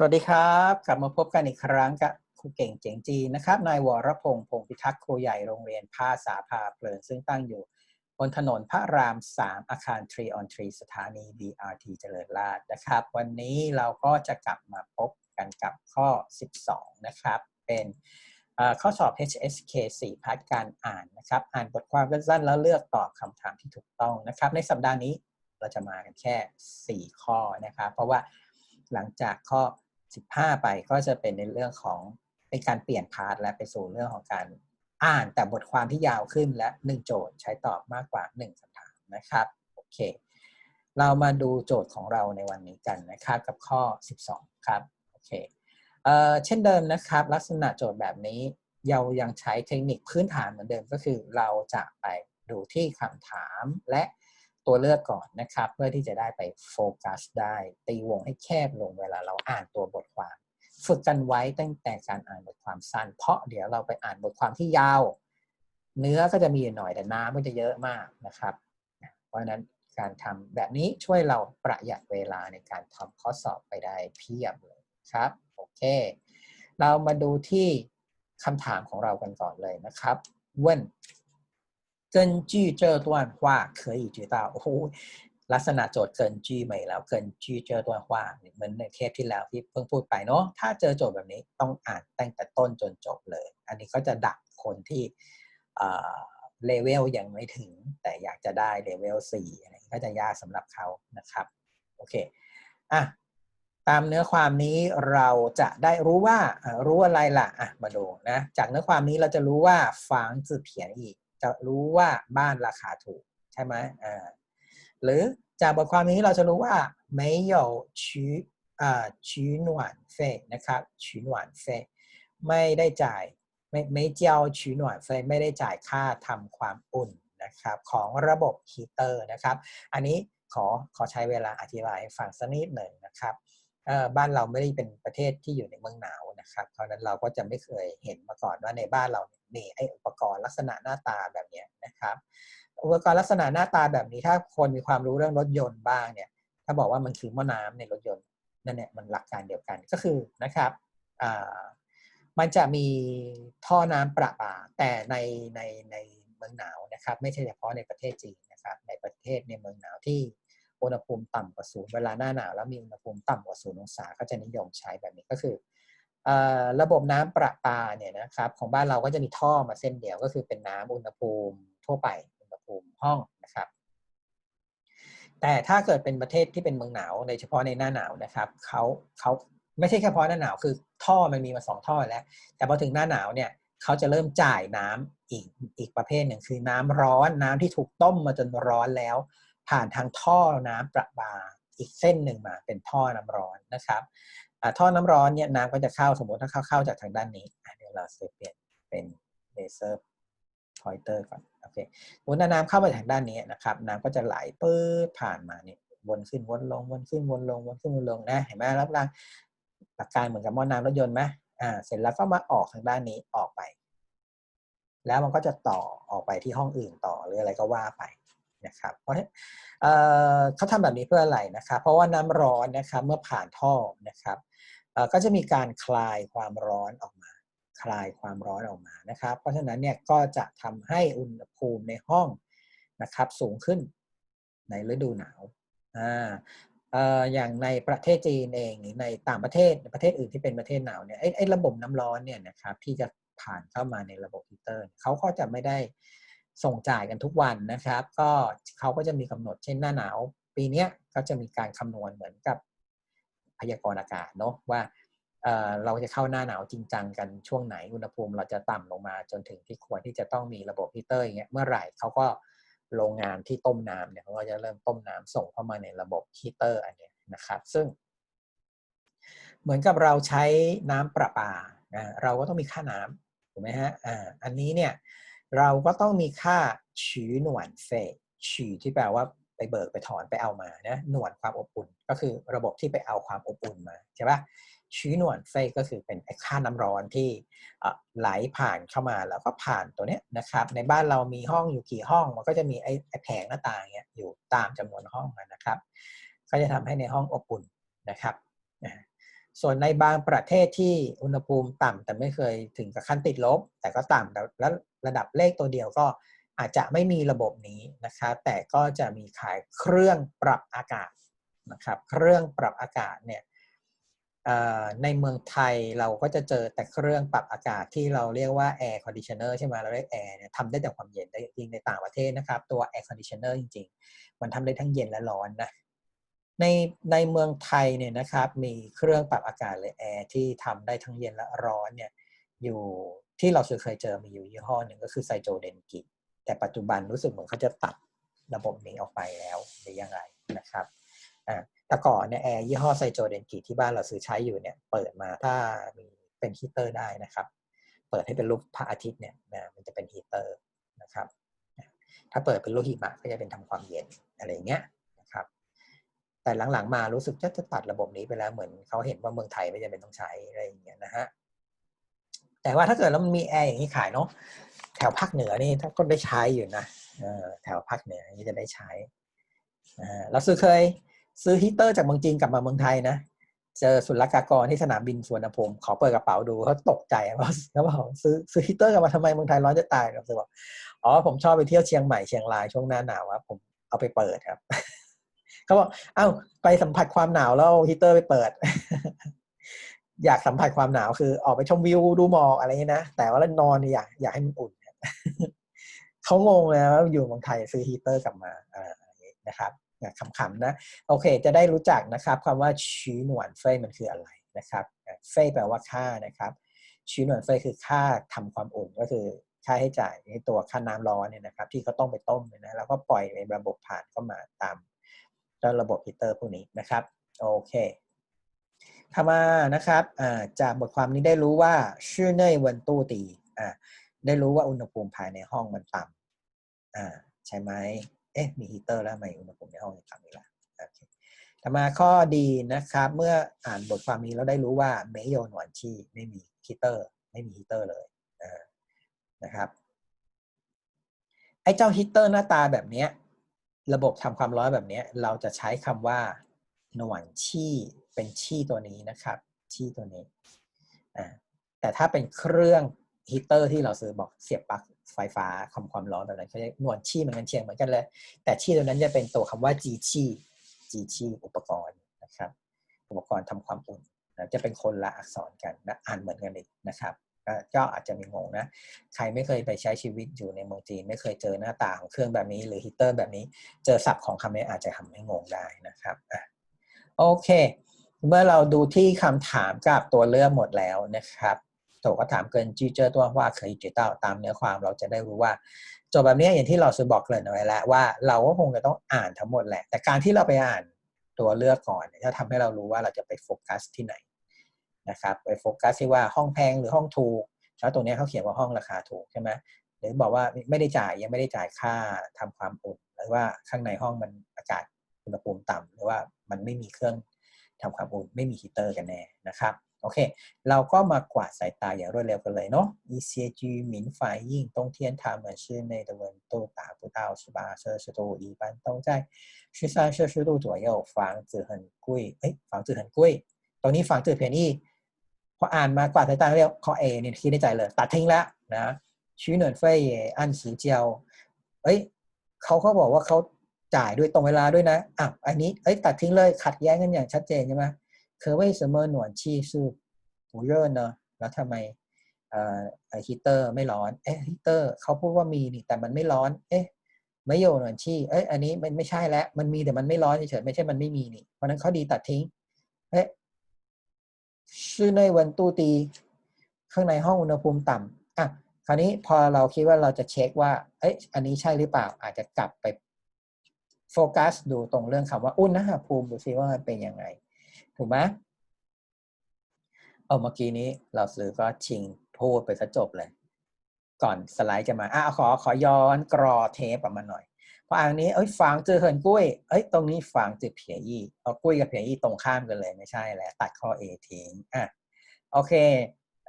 สวัสดีครับ กลับมาพบกันอีกครั้งกับครูเก่งเจ๋งจีนะครับนายวรพงษ์พงพิทักษ์ครูใหญ่โรงเรียนภาษาพาเพลินซึ่งตั้งอยู่บนถนนพระราม 3 อาคาร3 on 3สถานี BRT เจริญราษฎร์นะครับ วันนี้เราก็จะกลับมาพบกันกับข้อ 12 นะครับ เป็นเอ่อข้อสอบ HSK 4พาร์ทการอ่านนะครับ อ่านบทความสั้นๆแล้วเลือกตอบคำถามที่ถูกต้องนะครับ ในสัปดาห์นี้เราจะมากันแค่ 4 ข้อนะครับ เพราะว่าหลังจากข้อ 15 ไปก็จะเป็นในเรื่องของเป็นการเปลี่ยนพาร์ทและไปสู่เรื่องของการอ่านแต่บทความที่ยาวขึ้นและ 1 โจทย์ใช้ตอบมากกว่า 1คำถามนะครับโอเค เรามาดูโจทย์ของเราในวันนี้กันนะครับกับข้อ 12 ครับโอเคเอ่อเช่นเดิมนะครับ ลักษณะโจทย์แบบนี้เรายังใช้เทคนิคพื้นฐานเหมือนเดิมก็คือเราจะไปดูที่คำถามและ ตัวเลือกก่อนนะครับ เพื่อที่จะได้ไปโฟกัสได้ ตีวงให้แคบลงเวลาเราอ่านตัวบทความ ฝึกกันไว้ตั้งแต่การอ่านบทความสั้น เพราะเดี๋ยวเราไปอ่านบทความที่ยาว เนื้อก็จะมีหน่อยแต่น้ำก็จะเยอะมากนะครับ เพราะนั้นการทำแบบนี้ช่วยเราประหยัดเวลาในการทำข้อสอบไปได้เพียบเลยครับโอเค เรามาดูที่คำถามของเรากันก่อนเลยนะครับ问根据这段话可以知道โอ้โหลักษณะโจทย์เกินจีใหม่แล้วเกินจีเจอตัวว่าเหมือนในเทปที่แล้วที่เพิ่งพูดไปเนาะถ้าเจอโจทย์แบบนี้ต้องอ่านตั้งแต่ต้นจนจบเลย อันนี้ก็จะดักคนที่เลเวลยังไม่ถึง แต่อยากจะได้เลเวล4อะไรก็จะยากสำหรับเขานะครับโอเคอ่ะตามเนื้อความนี้เราจะได้รู้ว่ารู้อะไรล่ะอ่ะมาดูนะจากเนื้อความนี้เราจะรู้ว่าฟางจือเพียนอีก จะรู้ว่าบ้านราคาถูกใช่ไหมอ่าหรือจากบทความนี้เราจะรู้ว่าไม่有取อ่า取暖费นะครับ取暖费ไม่ได้จ่ายไม่ไม่เจ้า取暖费ไม่ได้จ่ายค่าทำความอุ่นนะครับของระบบฮีเตอร์นะครับ อันนี้ขอขอใช้เวลาอธิบายให้ฟังสักนิดหนึ่งนะครับ บ้านเราไม่ได้เป็นประเทศที่อยู่ในเมืองหนาวนะครับ เพราะนั้นเราก็จะไม่เคยเห็นมาก่อนว่าในบ้านเรามีไออุปกรณ์ลักษณะหน้าตาแบบนี้นะครับ อุปกรณ์ลักษณะหน้าตาแบบนี้ถ้าคนมีความรู้เรื่องรถยนต์บ้างเนี่ย ถ้าบอกว่ามันคือหม้อน้ำในรถยนต์นั่นเนี่ยมันหลักการเดียวกันก็คือนะครับมันจะมีท่อน้ำประปาแต่ในในในเมืองหนาวนะครับ ไม่ใช่เฉพาะในประเทศจีนนะครับ ในประเทศในเมืองหนาวที่ อุณหภูมิต่ำกว่าศูนย์เวลาหน้าหนาวแล้วมีอุณหภูมิต่ำกว่าศูนย์องศาก็จะนิยมใช้แบบนี้ก็คือระบบน้ำประปาเนี่ยนะครับของบ้านเราก็จะมีท่อมาเส้นเดียวก็คือเป็นน้ำอุณหภูมิทั่วไปอุณหภูมิห้องนะครับแต่ถ้าเกิดเป็นประเทศที่เป็นเมืองหนาวโดยเฉพาะในหน้าหนาวนะครับเขาเขาไม่ใช่แค่เฉพาะหน้าหนาวคือท่อมันมีมาสองท่อแล้ว แต่พอถึงหน้าหนาวเนี่ยเขาจะเริ่มจ่ายน้ำอีกอีกประเภทหนึ่งคือน้ำร้อนน้ำที่ถูกต้มมาจนร้อนแล้ว ผ่านทางท่อน้ำประปาอีกเส้นหนึ่งมาเป็นท่อน้ำร้อนนะครับท่อน้ำร้อนเนี่ยน้ำก็จะเข้าสมมติถ้าเข้าเข้าจากทางด้านนี้เดี๋ยวเราจะเปลี่ยนเป็นเลเซอร์พอยเตอร์ก่อนโอเคสมมติน้ำเข้ามาทางด้านนี้นะครับน้ำก็จะไหลปื้ดผ่านมาเนี่ยวนขึ้นวนลงวนขึ้นวนลงวนขึ้นวนลงนะเห็นไหมรับรางหลักการเหมือนกับหม้อน้ำรถยนต์ไหมอ่าเสร็จแล้วก็มาออกทางด้านนี้ออกไป แล้วมันก็จะต่อออกไปที่ห้องอื่นต่อหรืออะไรก็ว่าไป นะครับเพราะเขาทำแบบนี้เพื่ออะไรนะครับเพราะว่าน้ำร้อนนะครับเมื่อผ่านท่อนะครับก็จะมีการคลายความร้อนออกมา คลายความร้อนออกมานะครับ เพราะฉะนั้นเนี่ยก็จะทำให้อุณหภูมิในห้องนะครับสูงขึ้นในฤดูหนาวอ่าอย่างในประเทศจีนเองหรือในต่างประเทศประเทศอื่นที่เป็นประเทศหนาวเนี่ยไอ้ระบบน้ำร้อนเนี่ยนะครับที่จะผ่านเข้ามาในระบบฮีเตอร์เขาก็จะไม่ได้ ส่งจ่ายกันทุกวันนะครับ ก็เขาก็จะมีกำหนดเช่นหน้าหนาว ปีนี้ก็จะมีการคำนวณเหมือนกับพยากรณ์อากาศเนาะว่าเราจะเข้าหน้าหนาวจริงจังกันช่วงไหนอุณหภูมิเราจะต่ำลงมาจนถึงที่ควรที่จะต้องมีระบบฮีเตอร์อย่างเงี้ยเมื่อไหร่เขาก็โรงงานที่ต้มน้ำเนี่ยเขาก็จะเริ่มต้มน้ำส่งเข้ามาในระบบฮีเตอร์อันนี้นะครับ ซึ่ง เหมือนกับเราใช้น้ำประปานะเราก็ต้องมีค่าน้ำถูกไหมฮะอ่าอันนี้เนี่ย เราก็ต้องมีค่าฉีหน่วนเฟฉีที่แปลว่าไปเบิกไปถอนไปเอามานะหน่วนความอบอุ่น ก็คือระบบที่ไปเอาความอบอุ่นมาใช่ปะชี้หน่วนเฟก็คือเป็นค่าน้ำร้อนที่ไหลผ่านเข้ามาแล้วก็ผ่านตัวนี้นะครับ ในบ้านเรามีห้องอยู่กี่ห้อง มันก็จะมีไอ้แผงหน้าต่างเงี้ยอยู่ตามจำนวนห้องนะครับ ก็จะทำให้ในห้องอบอุ่นนะครับ ส่วนในบางประเทศที่อุณหภูมิต่ำแต่ไม่เคยถึงกับขั้นติดลบ แต่ก็ต่ำแล้วระดับเลขตัวเดียวก็อาจจะไม่มีระบบนี้นะคะแต่ก็จะมีขายเครื่องปรับอากาศนะครับเครื่องปรับอากาศเนี่ยในเมืองไทยเราก็จะเจอแต่เครื่องปรับอากาศที่เราเรียกว่า air conditioner ใช่ไหมเราเรียกแอร์เนี่ยทำได้แต่ความเย็นแต่จริงในต่างประเทศนะครับ ตัว air conditioner จริง ๆ มันทำได้ทั้งเย็นและร้อนนะ ในในเมืองไทยเนี่ยนะครับมีเครื่องปรับอากาศเลยแอร์ที่ทำได้ทั้งเย็นและร้อนเนี่ยอยู่ที่เราเคยเจอมีอยู่ยี่ห้อหนึ่งก็คือไซโจเดนกิแต่ปัจจุบันรู้สึกเหมือนเขาจะตัดระบบนี้ออกไปแล้วหรือยังไงนะครับอ่าแต่ก่อนเนี่ยแอร์ยี่ห้อไซโจเดนกิที่บ้านเราซื้อใช้อยู่เนี่ยเปิดมาถ้ามีเป็นฮีเตอร์ได้นะครับ เปิดให้เป็นรูปพระอาทิตย์เนี่ยนะมันจะเป็นฮีเตอร์นะครับ ถ้าเปิดเป็นลูกหิมะก็จะเป็นทำความเย็นอะไรเงี้ย แต่หลังๆมารู้สึกจะจะตัดระบบนี้ไปแล้วเหมือนเขาเห็นว่าเมืองไทยไม่จำเป็นต้องใช้อะไรอย่างเงี้ยนะฮะแต่ว่าถ้าเกิดแล้วมันมีแอร์อย่างนี้ขายเนาะแถวภาคเหนือนี่ถ้าก็ได้ใช้อยู่นะแถวภาคเหนือนี่จะได้ใช้เราซื้อเคยซื้อฮีเตอร์จากเมืองจีนกลับมาเมืองไทยนะเจอศุลกากรที่สนามบินสวรรณภูมิขอเปิดกระเป๋าดูเขาตกใจว่าเขาบอกซื้อซื้อฮีเตอร์กลับมาทำไมเมืองไทยร้อนจะตายเราซื้อบอกอ๋อผมชอบไปเที่ยวเชียงใหม่เชียงรายช่วงหน้าหนาวครับผมเอาไปเปิดครับ เขาบอกเอ้าไปสัมผัสความหนาวแล้วฮีเตอร์ไปเปิด อยากสัมผัสความหนาวคือ ออกไปชมวิวดูหมอกอะไรเงี้ยนะแต่ว่าแล้วนอนอยากอยากให้มันอุ่นเขางงเลยว่าอยู่เมืองไทยซื้อฮีเตอร์กลับมาอะไรอย่างนี้นะครับขำๆนะโอเค จะได้รู้จักนะครับคำว่าชีหนวนเฟยมันคืออะไรนะครับเฟยแปลว่าค่านะครับชีหนวนเฟยคือค่าทำความอุ่นก็คือค่าให้จ่ายในตัวค่าน้ำร้อนเนี่ยนะครับ ที่เขาต้องไปต้มเนี่ยนะแล้วก็ปล่อยในระบบผ่านเข้ามาตาม เจ้าระบบฮีเตอร์พวกนี้นะครับโอเคทามานะครับจากบทความนี้ได้รู้ว่าชื่อเนยวันตู้ตีได้รู้ว่าอุณหภูมิภายในห้องมันต่ำใช่ไหมเอ๊ะมีฮีเตอร์แล้วทำไมอุณหภูมิในห้องยังต่ำอีกล่ะโอเคต่อมาข้อดีนะครับ เมื่ออ่านบทความนี้เราได้รู้ว่าเมโยหนวนชีไม่มีฮีเตอร์ ไม่มีฮีเตอร์เลยนะครับไอ้เจ้าฮีเตอร์หน้าตาแบบนี้ ระบบทำความร้อนแบบนี้เราจะใช้คำว่าหนวนชี่เป็นชี่ตัวนี้นะครับชี่ตัวนี้แต่ถ้าเป็นเครื่องฮีเตอร์ที่เราซื้อบอกเสียบปลั๊กไฟฟ้าความความร้อนแบบนั้นเขาเรียกหนวดชี่เหมือนกันเชียงเหมือนกันเลย แต่ชี่ตัวนั้นจะเป็นตัวคำว่าจีชี่จีชี่อุปกรณ์นะครับ อุปกรณ์ทำความอุ่นจะเป็นคนละอักษรกันนะอ่านเหมือนกันเลยนะครับ ก็อาจจะมีงงนะ ใครไม่เคยไปใช้ชีวิตอยู่ในเมืองจีน ไม่เคยเจอหน้าตาของเครื่องแบบนี้ หรือฮีเตอร์แบบนี้ เจอศัพท์ของคำนี้อาจจะทำให้งงได้นะครับโอเค เมื่อเราดูที่คำถามกับตัวเลือกหมดแล้วนะครับโจก็ถามเกินจีเจอตัวว่าเคยจิตเต้าตามเนื้อความเราจะได้รู้ว่าโจทย์แบบนี้อย่างที่เราซื้อบอกเกริ่นเอาไว้แล้วว่าเราก็คงจะต้องอ่านทั้งหมดแหละ แต่การที่เราไปอ่านตัวเลือกก่อนจะทำให้เรารู้ว่าเราจะไปโฟกัสที่ไหน นะครับไปโฟกัสที่ว่าห้องแพงหรือห้องถูกแล้วตรงนี้เขาเขียนว่าห้องราคาถูกใช่ไหมหรือบอกว่าไม่ได้จ่ายยังไม่ได้จ่ายค่าทำความอุ่นหรือว่าข้างในห้องมันอากาศอุณหภูมิต่ำ หรือว่ามันไม่มีเครื่องทำความอุ่นไม่มีฮีเตอร์กันแน่นะครับโอเค เราก็มากวาดสายตาอย่างรวดเร็วกันเลยเนาะ一些居民反映冬天他们室内的温度达不到十八摄氏度，一般都在十三摄氏度左右。房子很贵，哎，房子很贵。ตรงนี้房子便宜 พออ่านมากว่าสายตาเรียกข้อเอเนี่ยคิดในใจเลย ตัดทิ้งแล้วนะชี้เหนินเฟยอันสีเจียวเอ้ยเขาเขาบอกว่าเขาจ่ายด้วยตรงเวลาด้วยนะอะอันนี้เอ้ยตัดทิ้งเลยขัดแย้งกันอย่างชัดเจนใช่ไหมเคอร์เว่ยเสมอหน่วนชีสูหูเยอร์เนาะแล้วทำไมเอ่อฮีเตอร์ไม่ร้อนเอ้ฮีเตอร์เขาพูดว่ามีนี่แต่มันไม่ร้อน เอ๊ะไม่โยนหน่วนชีเอ้ยอันนี้มันไม่ใช่แล้วมันมีแต่มันไม่ร้อนเฉยๆไม่ใช่มันไม่มีนี่เพราะนั้นเขาดีตัดทิ้งเอ๊ะ ชื่อในวันตู้ตี ข้างในห้องอุณหภูมิต่ำอะคราวนี้พอเราคิดว่าเราจะเช็คว่า เอ้ยอันนี้ใช่หรือเปล่า อาจจะกลับไปโฟกัสดูตรงเรื่องคำว่าอุณหภูมิดูซิว่ามันเป็นยังไง ถูกไหมเอาเมื่อกี้นี้เราซื้อก็ชิงพูดไปซะจบเลย ก่อนสไลด์จะมาอะขอขอย้อนกรอเทปออกมาหน่อย พราะอันนี้เอ้ยฟางเจอเหินกุ้ยเอ้ยตรงนี้ฟางจือเพียยี่เอากุ้ยกับเพียยี่ตรงข้ามกันเลยไม่ใช่แล้วตัดข้อ A ทิ้งอะโอเค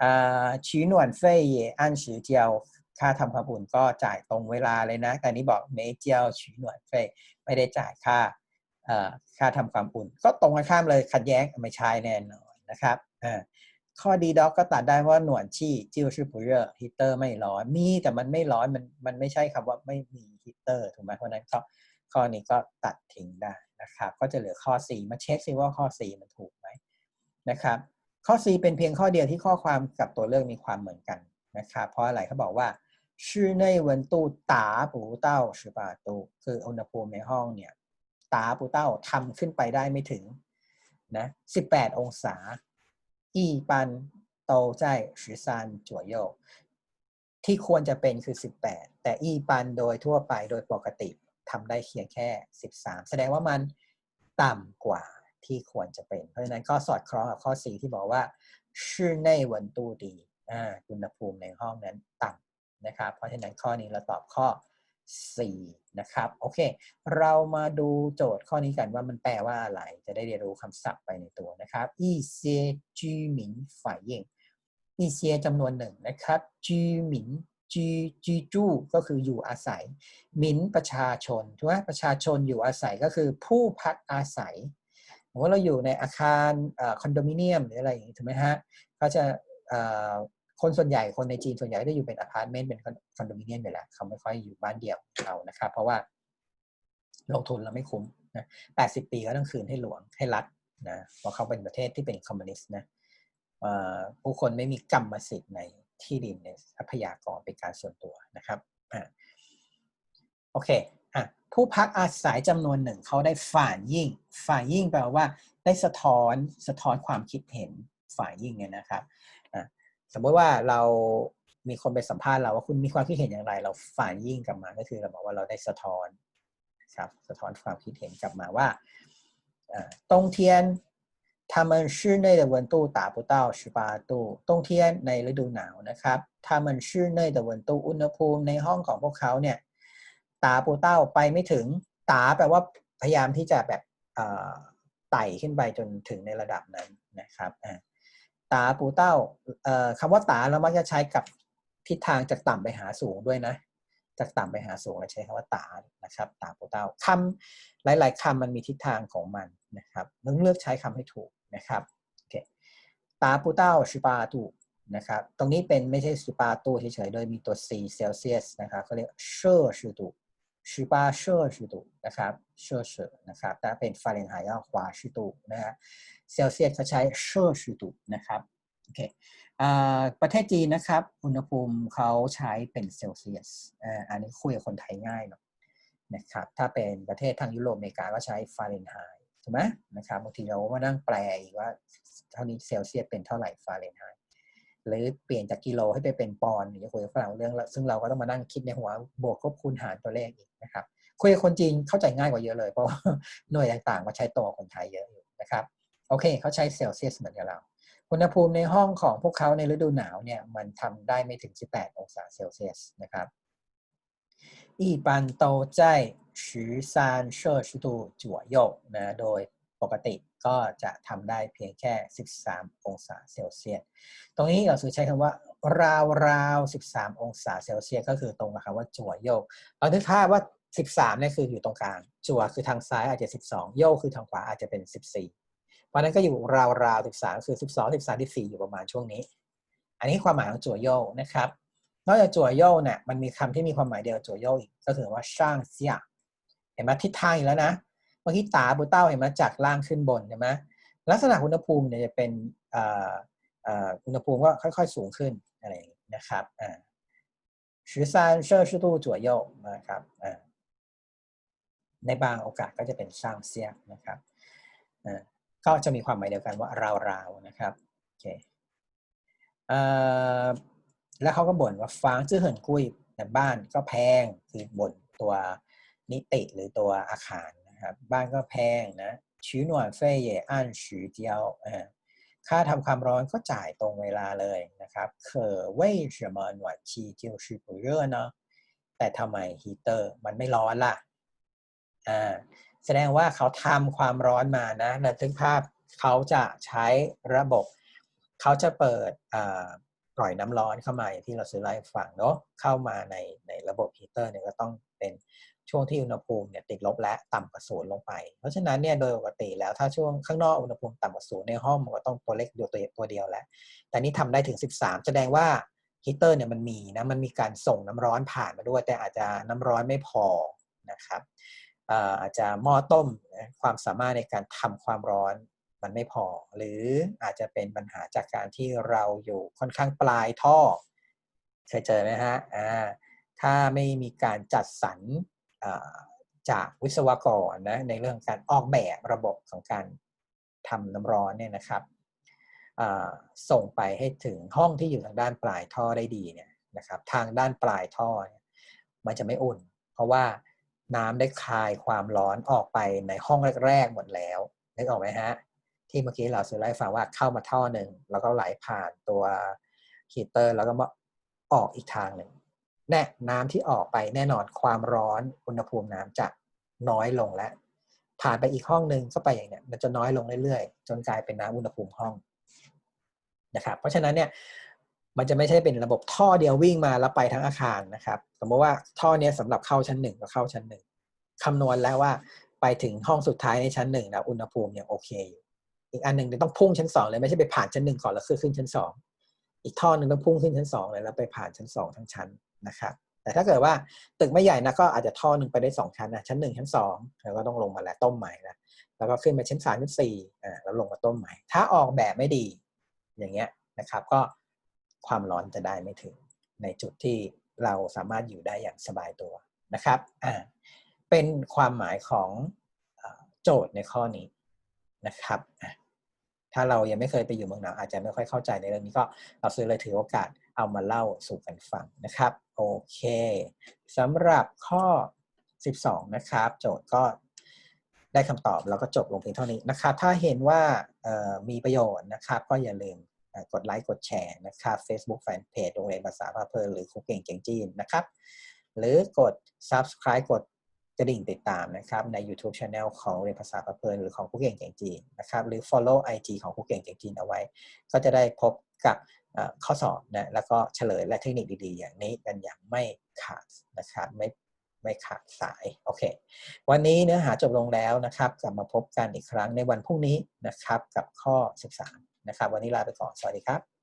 อ่าชีหนวนเฟยเยอันชือเจียวค่าทำความอุ่นก็จ่ายตรงเวลาเลยนะ แต่นี้บอกเมเจียวชีหนวนเฟยไม่ได้จ่ายค่าค่าทำความอุ่น ก็ตรงกันข้ามเลยขัดแย้งไม่ใช่แน่นอนนะครับอ่า ข้อดีด็อกก็ตัดได้เพราะว่าหนวดชี่จิ้วชื่อปุเรอฮีเตอร์ไม่ร้อนมีแต่มันไม่ร้อนมันมันไม่ใช่คำว่าไม่มีฮีเตอร์ถูกไหมเพราะฉะนั้นก็ข้อนี้ก็ตัดทิ้งได้นะครับก็จะเหลือข้อ 4 มาเช็คซิว่าข้อ 4 มันถูกไหมนะครับข้อ 4 เป็นเพียงข้อเดียวที่ข้อความกับตัวเลือกมีความเหมือนกันนะครับเพราะอะไรเขาบอกว่าชื่อในวันตู้ตาปูเต้าชือปาตูคืออุณหภูมิในห้องเนี่ยตาปูเต้าทำขึ้นไปได้ไม่ถึงนะ18 องศา อีปันโตใจสิซานจัวโยที่ควรจะเป็นคือ 18 แต่อีปันโดยทั่วไปโดยปกติทำได้เพียงแค่ 13 แสดงว่ามันต่ำกว่าที่ควรจะเป็น เพราะฉะนั้นก็สอดคล้องกับข้อ 4 ที่บอกว่าชื่อในวันตูดีอ่าอุณหภูมิในห้องนั้นต่ำนะครับ เพราะฉะนั้นข้อนี้เราตอบข้อ 4 นะครับ โอเค เรามาดูโจทย์ข้อนี้กันว่ามันแปลว่าอะไร จะได้เรียนรู้คำศัพท์ไปในตัวนะครับอีเซียจีหมินฝ่ายยิงอีเซียจำนวนหนึ่งนะครับจีหมินจีจีจูก็คืออยู่อาศัยหมินประชาชนถูกไหมประชาชนอยู่อาศัยก็คือผู้พักอาศัยสมมติเราอยู่ในอาคารคอนโดมิเนียมหรืออะไรอย่างนี้ถูกไหมฮะก็จะ คนส่วนใหญ่คนในจีนส่วนใหญ่ก็จะอยู่เป็นอพาร์ตเมนต์เป็นคอนโดมิเนียมอยู่แล้วเขาไม่ค่อยอยู่บ้านเดี่ยวเรานะครับ เพราะว่าลงทุนเราไม่คุ้มนะแปดสิบปีก็ต้องคืนให้หลวงให้รัฐนะเพราะเขาเป็นประเทศที่เป็นคอมมิวนิสต์นะผู้คนไม่มีกรรมสิทธิ์ในที่ดินในทรัพยากรเป็นการส่วนตัวนะครับอ่าโอเคอะผู้พักอาศัยจำนวนหนึ่งเขาได้ฝ่านยิ่ง ฝ่านยิ่งแปลว่า ได้สะท้อนสะท้อนความคิดเห็นฝ่ายยิ่งเนี่ยนะครับ สมมติว่าเรามีคนไปสัมภาษณ์เราว่าคุณมีความคิดเห็นอย่างไร เราฝ่ายยิ่งกลับมาก็คือเราบอกว่าเราได้สะท้อนครับสะท้อนความคิดเห็นกลับมาว่าตรงเทียน他们室内的温度达不到18度冬天ในฤดูหนาวนะครับ他们室内的温度อุณหภูมิในห้องของพวกเขาเนี่ยตาปูเต้าไปไม่ถึงตาแปลว่าพยายามที่จะแบบไต่ขึ้นไปจนถึงในระดับนั้นนะครับ ตาปูเต้าคำว่าตาเรามักจะใช้กับทิศทางจากต่ำไปหาสูงด้วยนะ จากต่ำไปหาสูงเราใช้คำว่าตานะครับ ตาปูเต้าคำหลาย ๆคำมันมีทิศทางของมันนะครับต้องเลือกใช้คำให้ถูกนะครับโอเคตาปูเต้าชิปาตูนะครับ ตรงนี้เป็นไม่ใช่ชิปาตูเฉยๆโดยมีตัว C เซลเซียสนะครับเขาเรียกเชอร์ชิตู ชิปาเชอร์ชิตูนะครับเชอร์เชอร์นะครับแต่เป็นฟาเรนไฮต์ก็ขวาชิตูนะฮะเซลเซียสเขาใช้เชอร์ชิตูนะครับโอเคประเทศจีนนะครับ อุณหภูมิเขาใช้เป็นเซลเซียสอันนี้คุยกับคนไทยง่ายเนาะนะครับถ้าเป็นประเทศทางยุโรปอเมริกาก็ใช้ฟาเรนไฮต์ถูกไหมนะครับบางทีเราก็มานั่งแปลอีกว่าเท่านี้เซลเซียสเป็นเท่าไหร่ฟาเรนไฮต์ หรือเปลี่ยนจากกิโลให้ไปเป็นปอนด์หรือคุยกับฝรั่งเรื่องซึ่งเราก็ต้องมานั่งคิดในหัวบวกคบคูณหารตัวเลขอีกนะครับคุยกับคนจีนเข้าใจง่ายกว่าเยอะเลย เพราะหน่วยต่างๆก็ใช้ตัวคนไทยเยอะอยู่นะครับโอเคเขาใช้เซลเซียสเหมือนกับเราอุณหภูมิในห้องของพวกเขาในฤดูหนาวเนี่ยมันทำได้ไม่ถึง 18 องศาเซลเซียสนะครับ一般都在十三摄氏度左右นะโดย ปกติก็จะทำได้เพียงแค่ 13 องศาเซลเซียส ตรงนี้เราสื่อใช้คำว่าราวราว13 องศาเซลเซียสก็คือตรงกับคำว่าจั่วโยก เราคิดภาพว่า 13เนี่ยคืออยู่ตรงกลาง จั่วคือทางซ้ายอาจจะ 12 โยกคือทางขวาอาจจะเป็น 14 เพราะนั้นก็อยู่ราวราว13 คือ 12 13 14 อยู่ประมาณช่วงนี้ อันนี้ความหมายของจั่วโยกนะครับ นอกจากจั่วโยกเนี่ยมันมีคำที่มีความหมายเดียวจั่วโยกอีกก็คือว่าช่างเสียเห็นไหมทิศทางอีกแล้วนะ เมื่อกี้ตาบูเต้าเห็นไหมจากล่างขึ้นบนเห็นไหมลักษณะอุณหภูมิเนี่ยจะเป็นอุณหภูมิก็ค่อย ๆ สูงขึ้นอะไรอย่างนี้นะครับอ่าสิบสามเซอร์ชิตูจั่วโยนะครับอ่าในบางโอกาสก็จะเป็นสร้างเซียนะครับอ่าก็จะมีความหมายเดียวกันว่าราวๆนะครับโอเคอ่าแล้วเขาก็บ่นว่าฟางจื้อเหินกุ้ยแต่บ้านก็แพงคือบ่นตัวนิติหรือตัวอาคาร ครับบ้านก็แพงนะชื้หน่วยเฟ่เย่อันชือเจียวค่าทำความร้อนก็จ่ายตรงเวลาเลยนะครับ可为什么暖气就是不热呢แต่ทำไมฮีเตอร์มันไม่ร้อนล่ะอ่าแสดงว่าเขาทำความร้อนมานะในทึกภาพเขาจะใช้ระบบ เขาจะเปิดปล่อยน้ำร้อนเข้ามาอย่างที่เราซื้อไลฟ์ฟังเนาะเข้ามาในในระบบฮีเตอร์เนี่ยก็ต้องเป็น ช่วงที่อุณหภูมิเนี่ยติดลบและต่ำกว่าศูนย์ลงไป เพราะฉะนั้นเนี่ยโดยปกติแล้วถ้าช่วงข้างนอกอุณหภูมิต่ำกว่าศูนย์ในห้องมันก็ต้องตัวเล็กเดียวตัวตัวเดียวแหละ แต่นี่ทำได้ถึง 13 แสดงว่าฮีเตอร์เนี่ยมันมีนะมันมีการส่งน้ำร้อนผ่านมาด้วย แต่อาจจะน้ำร้อนไม่พอนะครับอาจจะหม้อต้มความสามารถในการทำความร้อนมันไม่พอ หรืออาจจะเป็นปัญหาจากการที่เราอยู่ค่อนข้างปลายท่อเคยเจอไหมฮะอ่าถ้าไม่มีการจัดสรร จากวิศวกรนะในเรื่องการออกแบบระบบของการทำน้ำร้อนเนี่ยนะครับส่งไปให้ถึงห้องที่อยู่ทางด้านปลายท่อได้ดีเนี่ยนะครับทางด้านปลายท่อมันจะไม่อุ่น เพราะว่าน้ำได้คายความร้อนออกไปในห้องแรกๆ หมดแล้วนึกออกไหมฮะ ที่เมื่อกี้เราซื้อไล่ฟังว่าเข้ามาท่อหนึ่งแล้วก็ไหลผ่านตัวฮีเตอร์ แล้วก็มาออกอีกทางหนึ่ง แน่น้ำที่ออกไปแน่นอนความร้อนอุณหภูมิน้ำจะน้อยลงแล้ว ผ่านไปอีกห้องหนึ่งก็ไปอย่างเนี้ยมันจะน้อยลงเรื่อยๆ จนกลายเป็นน้ำอุณหภูมิห้องนะครับ เพราะฉะนั้นเนี่ยมันจะไม่ใช่เป็นระบบท่อเดียววิ่งมาแล้วไปทั้งอาคารนะครับ สมมติว่าท่อเนี้ยสำหรับเข้าชั้นหนึ่งก็เข้าชั้นหนึ่งคำนวณแล้วว่าไปถึงห้องสุดท้ายในชั้นหนึ่งนะอุณหภูมิยังโอเคอยู่อีกอันหนึ่งต้องพุ่งชั้นสองเลยไม่ใช่ไปผ่านชั้นหนึ่งก่อนแล้วขึ้นชั้นสอง อีกท่อหนึ่งต้องพุ่งขึ้นชั้นสองเลยแล้วไปผ่านชั้นสองทั้งชั้นนะครับแต่ถ้าเกิดว่าตึกไม่ใหญ่นะก็อาจจะท่อหนึ่งไปได้สองชั้นนะชั้นหนึ่งชั้นสองแล้วก็ต้องลงมาแล้วต้มใหม่นะแล้วก็ขึ้นไปชั้นสามชั้นสี่อ่าแล้วลงมาต้มใหม่ ถ้าออกแบบไม่ดีอย่างเงี้ยนะครับ ก็ความร้อนจะได้ไม่ถึงในจุดที่เราสามารถอยู่ได้อย่างสบายตัวนะครับอ่าเป็นความหมายของโจทย์ในข้อนี้นะครับ ถ้าเรายังไม่เคยไปอยู่เมืองหนาวอาจจะไม่ค่อยเข้าใจในเรื่องนี้ก็เราซื้อเลยถือโอกาสเอามาเล่าสู่กันฟังนะครับโอเคสำหรับข้อ 12 นะครับ โจทย์ก็ได้คำตอบแล้วก็จบลงเพียงเท่านี้นะครับ ถ้าเห็นว่ามีประโยชน์นะครับ ก็อย่าลืมกดไลค์กดแชร์นะครับ Facebook Fanpage โรงเรียนภาษาพาเพลินหรือครูเก่งเก่งจีนนะครับ หรือกด Subscribe กด กระดิ่งติดตามนะครับใน YouTube Channel ของเรียนภาษาพาเพลินหรือของครูเก่งเก่งจีนนะครับหรือ Follow IG ของครูเก่งเก่งจีนเอาไว้ ก็จะได้พบกับข้อสอบนะแล้วก็เฉลยและเทคนิคดีๆ อย่างนี้กันอย่างไม่ขาดนะครับไม่ไม่ขาดสายโอเควันนี้เนื้อหาจบลงแล้วนะครับกลับมาพบกันอีกครั้งในวันพรุ่งนี้นะครับกับข้อ 13 นะครับ วันนี้ลาไปก่อน สวัสดีครับ